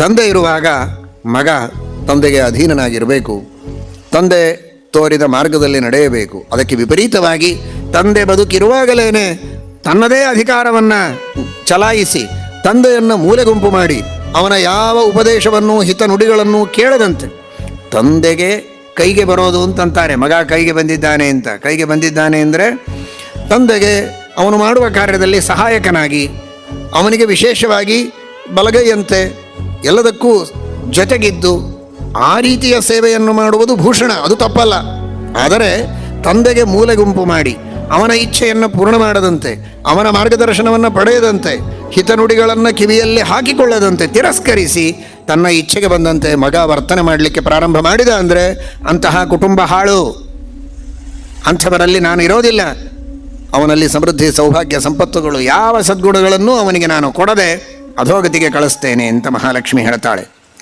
ತಂದೆ ಇರುವಾಗ ಮಗ ತಂದೆಗೆ ಅಧೀನನಾಗಿರಬೇಕು. ತಂದೆ ತೋರಿದ ಮಾರ್ಗದಲ್ಲಿ ನಡೆಯಬೇಕು. ಅದಕ್ಕೆ ವಿಪರೀತವಾಗಿ ತಂದೆ ಬದುಕಿರುವಾಗಲೇ ತನ್ನದೇ ಅಧಿಕಾರವನ್ನು ಚಲಾಯಿಸಿ ತಂದೆಯನ್ನು ಮೂಲೆಗುಂಪು ಮಾಡಿ ಅವನ ಯಾವ ಉಪದೇಶವನ್ನು, ಹಿತ ನುಡಿಗಳನ್ನು ಕೇಳದಂತೆ ತಂದೆಗೆ ಕೈಗೆ ಬರೋದು ಅಂತಂತಾರೆ. ಮಗ ಕೈಗೆ ಬಂದಿದ್ದಾನೆ ಅಂತ. ಕೈಗೆ ಬಂದಿದ್ದಾನೆ ಅಂದರೆ ತಂದೆಗೆ ಅವನು ಮಾಡುವ ಕಾರ್ಯದಲ್ಲಿ ಸಹಾಯಕನಾಗಿ ಅವನಿಗೆ ವಿಶೇಷವಾಗಿ ಬಲಗೈಯಂತೆ ಎಲ್ಲದಕ್ಕೂ ಜೊತೆಗಿದ್ದು ಆ ರೀತಿಯ ಸೇವೆಯನ್ನು ಮಾಡುವುದು ಭೂಷಣ, ಅದು ತಪ್ಪಲ್ಲ. ಆದರೆ ತಂದೆಗೆ ಮೂಲೆ ಗುಂಪು ಮಾಡಿ, ಅವನ ಇಚ್ಛೆಯನ್ನು ಪೂರ್ಣ ಮಾಡದಂತೆ, ಅವನ ಮಾರ್ಗದರ್ಶನವನ್ನು ಪಡೆಯದಂತೆ, ಹಿತನುಡಿಗಳನ್ನು ಕಿವಿಯಲ್ಲಿ ಹಾಕಿಕೊಳ್ಳದಂತೆ ತಿರಸ್ಕರಿಸಿ ತನ್ನ ಇಚ್ಛೆಗೆ ಬಂದಂತೆ ಮಗ ವರ್ತನೆ ಮಾಡಲಿಕ್ಕೆ ಪ್ರಾರಂಭ ಮಾಡಿದ ಅಂದರೆ ಅಂತಹ ಕುಟುಂಬ ಹಾಳು. ಅಂಥವರಲ್ಲಿ ನಾನು ಇರೋದಿಲ್ಲ. ಅವನಲ್ಲಿ ಸಮೃದ್ಧಿ, ಸೌಭಾಗ್ಯ, ಸಂಪತ್ತುಗಳು ಯಾವ ಸದ್ಗುಣಗಳನ್ನು ಅವನಿಗೆ ನಾನು ಕೊಡದೆ ಅಧೋಗತಿಗೆ ಕಳಿಸ್ತೇನೆ ಅಂತ ಮಹಾಲಕ್ಷ್ಮಿ ಹೇಳ್ತಾಳೆ.